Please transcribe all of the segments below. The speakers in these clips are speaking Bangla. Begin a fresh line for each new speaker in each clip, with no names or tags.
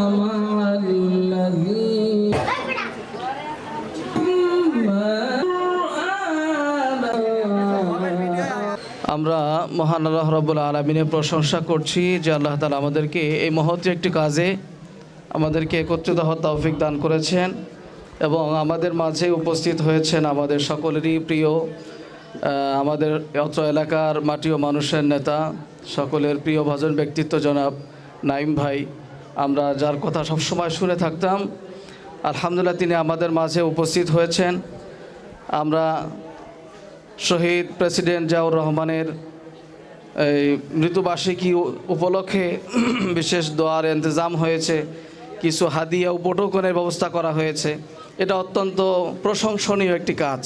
مع الذين
আমরা মহান আল্লাহ রব্বুল আলমিনের প্রশংসা করছি যে আল্লাহ তালা আমাদেরকে এই মহৎ একটি কাজে আমাদেরকে একত্রিত হওয়ার তৌফিক দান করেছেন এবং আমাদের মাঝে উপস্থিত হয়েছেন আমাদের সকলেরই প্রিয় আহ, আমাদের অত্র এলাকার মাটি ও মানুষের নেতা সকলের প্রিয় ভজন ব্যক্তিত্ব জনাব নাইম ভাই আমরা যার কথা সবসময় শুনে থাকতাম, আলহামদুলিল্লাহ তিনি আমাদের মাঝে উপস্থিত হয়েছেন। আমরা শহীদ প্রেসিডেন্ট জিয়াউর রহমানের এই মৃত্যুবার্ষিকী উপলক্ষে বিশেষ দোয়ার ইন্তজাম হয়েছে, কিছু হাদিয়া উপটোকনের ব্যবস্থা করা হয়েছে। এটা অত্যন্ত প্রশংসনীয় একটি কাজ।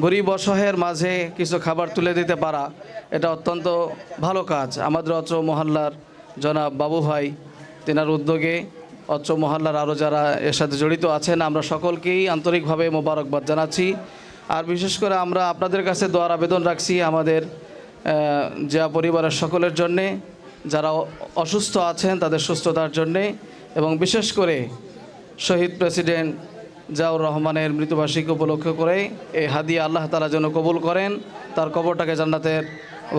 গরিব অসহায়ের মাঝে কিছু খাবার তুলে দিতে পারা, এটা অত্যন্ত ভালো কাজ। আমাদের অত্র মহল্লার জনাব বাবু ভাই তেনার উদ্যোগে অত্র মহল্লার আরও যারা এর সাথে জড়িত আছেন, আমরা সকলকেই আন্তরিকভাবে মোবারকবাদ জানাচ্ছি। আর বিশেষ করে আমরা আপনাদের কাছে দোয়ার আবেদন রাখছি আমাদের যা পরিবারের সকলের জন্যে, যারা অসুস্থ আছেন তাদের সুস্থতার জন্যে, এবং বিশেষ করে শহীদ প্রেসিডেন্ট জাউর রহমানের মৃত্যুবার্ষিকী উপলক্ষ করে এই হাদিয়া আল্লাহ তালা যেন কবুল করেন, তার কবরটাকে জান্নাতের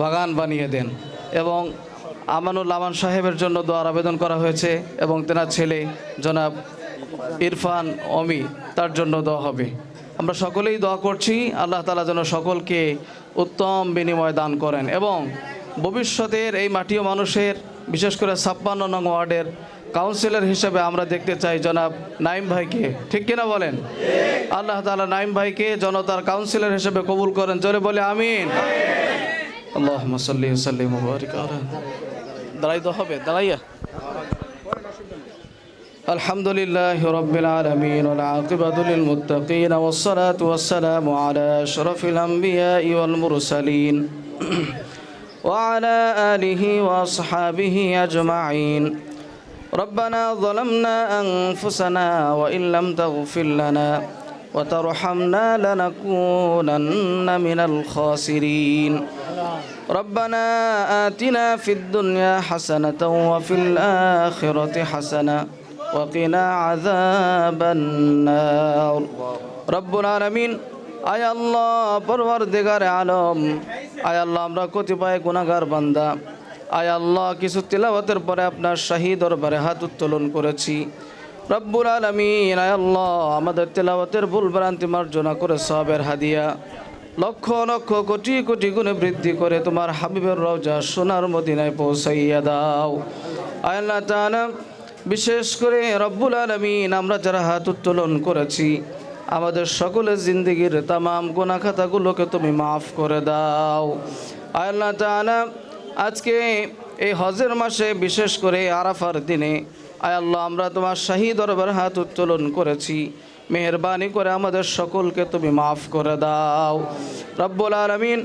বাগান বানিয়ে দেন। এবং আমানুল আমান সাহেবের জন্য দোয়ার আবেদন করা হয়েছে এবং তেনার ছেলে জনাব ইরফান অমি তার জন্য দেওয়া হবে। আমরা সকলেই দোয়া করছি, আল্লাহ তালা যেন সকলকে উত্তম বিনিময় দান করেন এবং ভবিষ্যতের এই মাটিও মানুষের, বিশেষ করে ছাপ্পান্ন নং ওয়ার্ডের কাউন্সিলর হিসেবে আমরা দেখতে চাই জনাব নাইম ভাইকে। ঠিক কিনা বলেন? আল্লাহ তালা নাইম ভাইকে জনতার কাউন্সিলর হিসেবে কবুল করেন। জোরে বলে আমিন। আল্লাহ সাল্লি মুবারিক আলা। দাঁড়াই তো হবে দাঁড়াইয়া الحمد لله رب العالمين والعاقبة للمتقين والصلاة والسلام على أشرف الأنبياء والمرسلين وعلى آله وأصحابه أجمعين ربنا ظلمنا أنفسنا وإن لم تغفر لنا وترحمنا لنكونن من الخاسرين ربنا آتنا في الدنيا حسنة وفي الآخرة حسنة وقنا عذاب النار رب العالمين আয় আল্লাহ পরওয়ারদিগার আলম আয় আল্লাহ আমরা কতিপয় গুনাহগার বান্দা আয় আল্লাহ কিছু তিলাওয়াতের পরে আপনার শাহী দরবারে হাত উত্তোলন করেছি রব্বুল আলমিন আল্লাহ, আমাদের তেলাওয়াতের ভুল ভ্রান্তি মার্জনা করে সবের হাদিয়া। লক্ষ লক্ষ কোটি কোটি গুণে বৃদ্ধি করে তোমার হাবিবের রওজা সোনার মদিনায় পৌঁছাইয়া দাও। আল্লাহ তাআলা, বিশেষ করে রব্বুল আলমিন, আমরা যারা হাত উত্তোলন করেছি, আমাদের সকলের জিন্দগির তামাম গোনা খাতাগুলোকে তুমি মাফ করে দাও। আল্লাহ তাআলা, আজকে এই হজের মাসে বিশেষ করে আরাফার দিনে আয় আল্লাহ, আমরা তোমার শাহী দরবার হাত উত্তোলন করেছি। মেহরবানি করে আমাদের সকলকে তুমি মাফ করে দাও। রব্বুল আলমিন,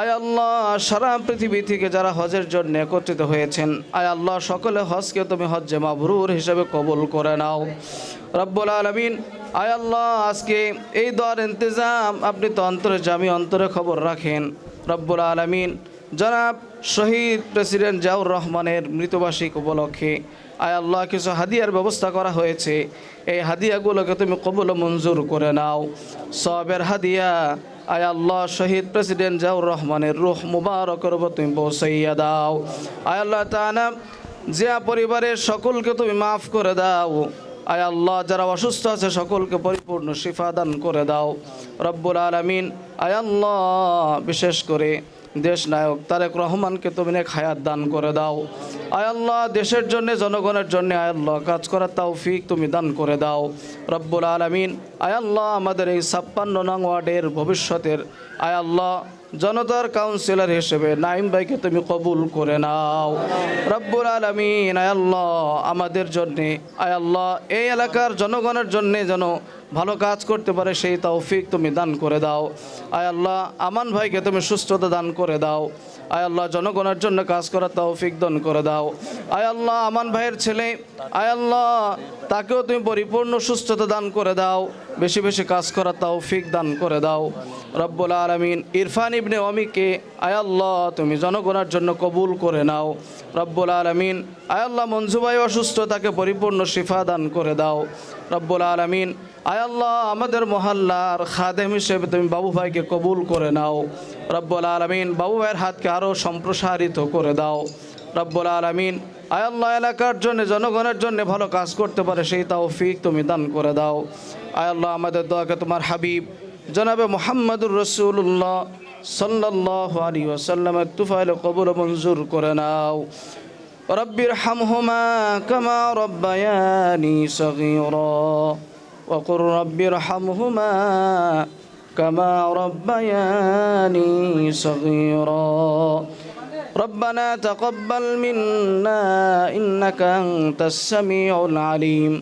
আয় আল্লাহ, সারা পৃথিবী থেকে যারা হজের জন্য একত্রিত হয়েছেন, আয় আল্লাহ, সকলে হজকে তুমি হজ্জে মাবরুর হিসেবে কবুল করে নাও। রব্বুল আলমিন, আয় আল্লাহ, আজকে এই দর ইন্তজাম আপনি তো অন্তরে জামি অন্তরে খবর রাখেন। রব্বুল আলমিন, জনাব শহীদ প্রেসিডেন্ট জাউর রহমানের মৃতবার্ষিক উপলক্ষে আয় আল্লাহ, কিছু হাদিয়ার ব্যবস্থা করা হয়েছে। এই হাদিয়াগুলোকে তুমি কবুল মঞ্জুর করে নাও। সবের হাদিয়া, আয় আল্লাহ, শহীদ প্রেসিডেন্ট জাউর রহমানের রুহ মুবারকের উপর তুমি পৌঁছাইয়া দাও। আয় আল্লাহ তানা জিয়া পরিবারের সকলকে তুমি মাফ করে দাও। আয় আল্লাহ, যারা অসুস্থ আছে সকলকে পরিপূর্ণ শিফা দান করে দাও। রব্বুল আলমিন, আয় আল্লাহ, বিশেষ করে দেশ নায়ক তারেক রহমানকে তুমি নেক হায়াত দান করে দাও। আয় আল্লাহ, দেশের জন্য, জনগণের জন্য আয় আল্লাহ, কাজ করার তৌফিক তুমি দান করে দাও। রব্বুল আলমিন, আয় আল্লাহ, আমাদের এই ছাপ্পান্ন নং ওয়ার্ডের ভবিষ্যতের, আয় আল্লাহ জনতার কাউন্সিলর হিসেবে নাইম ভাইকে তুমি কবুল করে নাও। রব্বুল আলমিন, আয় আল্লাহ আমাদের জন্যে, আয় আল্লাহ এই এলাকার জনগণের জন্যে যেন ভালো কাজ করতে পারে, সেই তৌফিক তুমি দান করে দাও। আয় আল্লাহ আমান ভাইকে তুমি সুস্থতা দান করে দাও। আয় আল্লাহ জনগণের জন্য কাজ করার তৌফিক দান করে দাও। আয় আল্লাহ আমান ভাইয়ের ছেলে, আয় আল্লাহ তাকেও তুমি পরিপূর্ণ সুস্থতা দান করে দাও। বেশি বেশি কাজ করার তাও ফিক দান করে দাও। রব্বুল আলমিন ইরফান ইবনে অমিকে আয়াল্লাহ তুমি জনগণের জন্য কবুল করে নাও। রব্বুল আলমিন, আয় আল্লাহ মঞ্জুবাই অসুস্থ তাকে পরিপূর্ণ শিফা দান করে দাও। রব্বুল আলমিন, আয় আল্লাহ, আমাদের মহল্লার খাদেম হিসেবে তুমি বাবু ভাইকে কবুল করে নাও। রব্বুল আলমিন, বাবু ভাইয়ের হাতকে আরও সম্প্রসারিত করে দাও। রব্বুল আলমিন, আয় আল্লাহ, এলাকার জন্য, জনগণের জন্য ভালো কাজ করতে পারে, সেই তৌফিক তুমি দান করে দাও। আয়াল্লাহ আমাদের দোয়াকে তোমার হাবিব জনাবে মোহাম্মদুর রসুল্লাহ সাল্লাহ আলী ওসাল্লামের তুফাইল কবুল মঞ্জুর করে নাও رب ارحمهما كما ربياني صغيرا وقل رب ارحمهما كما ربياني صغيرا ربنا تقبل منا إنك أنت السميع العليم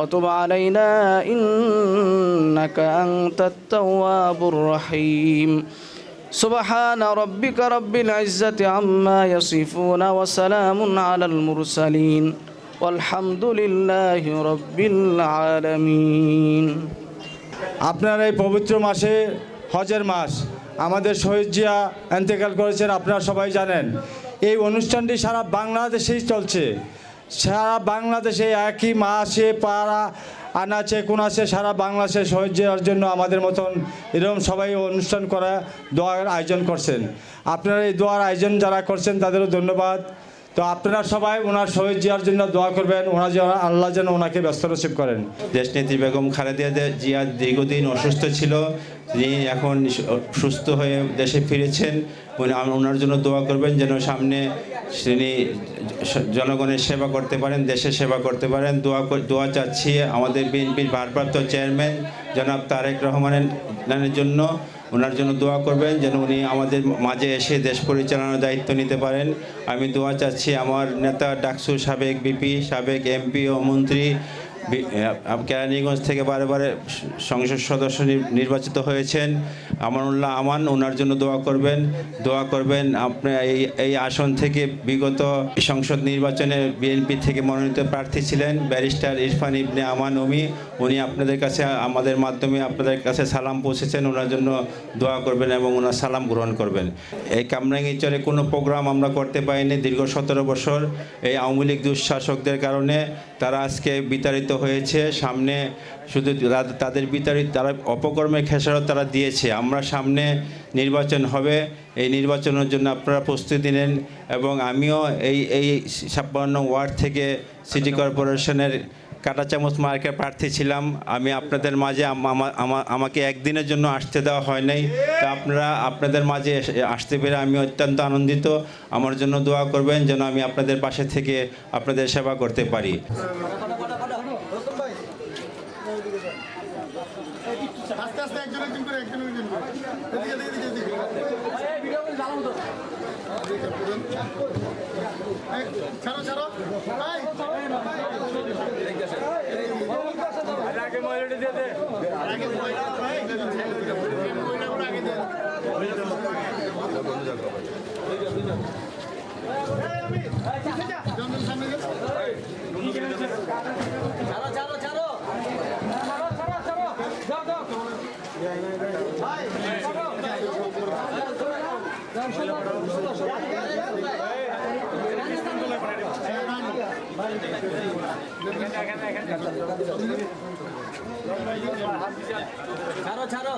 وتب علينا إنك أنت التواب الرحيم سبحان ربك رب العزة عما يصفون وسلام على المرسلين والحمد لله رب العالمين
আপনার এই পবিত্র মাসে হজের মাস আমাদের শহীদ জিয়া এন্তেকাল করেছেন আপনারা সবাই জানেন এই অনুষ্ঠানটি সারা বাংলাদেশেই চলছে সারা বাংলাদেশে একই মাসে পাড়া আনাচে কোনাচে সারা বাংলাদেশে শহীদ জিয়ার জন্য আমাদের মতন এরকম সবাই অনুষ্ঠান করা দোয়ার আয়োজন করছেন। আপনারা এই দোয়ার আয়োজন যারা করছেন তাদেরও ধন্যবাদ। তো আপনারা সবাই ওনার শহীদ জিয়ার জন্য দোয়া করবেন, ওনার যেন আল্লাহ যেন ওনাকে ব্যস্ত নসিব করেন।
দেশনেত্রী বেগম খালেদা জিয়া দীর্ঘদিন অসুস্থ ছিল, তিনি এখন সুস্থ হয়ে দেশে ফিরেছেন। ওনার জন্য দোয়া করবেন যেন সামনে তিনি জনগণের সেবা করতে পারেন, দেশের সেবা করতে পারেন। দোয়া দোয়া চাচ্ছি আমাদের বিএনপির ভারপ্রাপ্ত চেয়ারম্যান জনাব তারেক রহমানের জন্য। ওনার জন্য দোয়া করবেন যেন উনি আমাদের মাঝে এসে দেশ পরিচালনার দায়িত্ব নিতে পারেন। আমি দোয়া চাচ্ছি আমার নেতা ডাকসু সাবেক বিপি, সাবেক এমপি ও মন্ত্রী কেরানীগঞ্জ থেকে বারে বারে সংসদ সদস্য নির্বাচিত হয়েছেন। আমানুল্লাহ আমান, ওনার জন্য দোয়া করবেন। দোয়া করবেন আপনি এই এই আসন থেকে বিগত সংসদ নির্বাচনে বিএনপি থেকে মনোনীত প্রার্থী ছিলেন ব্যারিস্টার ইরফান ইবনে আমান ওমি উনি আপনাদের কাছে, আমাদের মাধ্যমে আপনাদের কাছে সালাম পৌঁছেছেন। ওনার জন্য দোয়া করবেন এবং ওনার সালাম গ্রহণ করবেন। এই কামরাঙ্গিচরে কোনো প্রোগ্রাম আমরা করতে পারিনি দীর্ঘ সতেরো বছর। এই আওয়ামী লীগ দুঃশাসকদের কারণে তারা আজকে বিতাড়িত হয়েছে, সামনে শুধু তাদের বিতাড়িত, তারা অপকর্মের খেসারত তারা দিয়েছে। আমরা সামনে নির্বাচন হবে, এই নির্বাচনের জন্য আপনারা প্রস্তুতি নেন এবং আমিও এই এই ছাপ্পান্ন ওয়ার্ড থেকে সিটি কর্পোরেশনের কাটা চামচ মার্কের প্রার্থী ছিলাম। আমি আপনাদের মাঝে আম- আমা- আমা- আমাকে একদিনের জন্য আসতে দেওয়া হয় নাই। তো আপনারা আপনাদের মাঝে আসতে পেরে আমি অত্যন্ত আনন্দিত। আমার জন্য দোয়া করবেন যেন আমি আপনাদের পাশে থেকে আপনাদের সেবা করতে পারি।
ছাড়ো ছাড়ো আগে মহিলাটা আগে দিয়ে দাও। জনগণ
ছাড়ো ছাড়ো।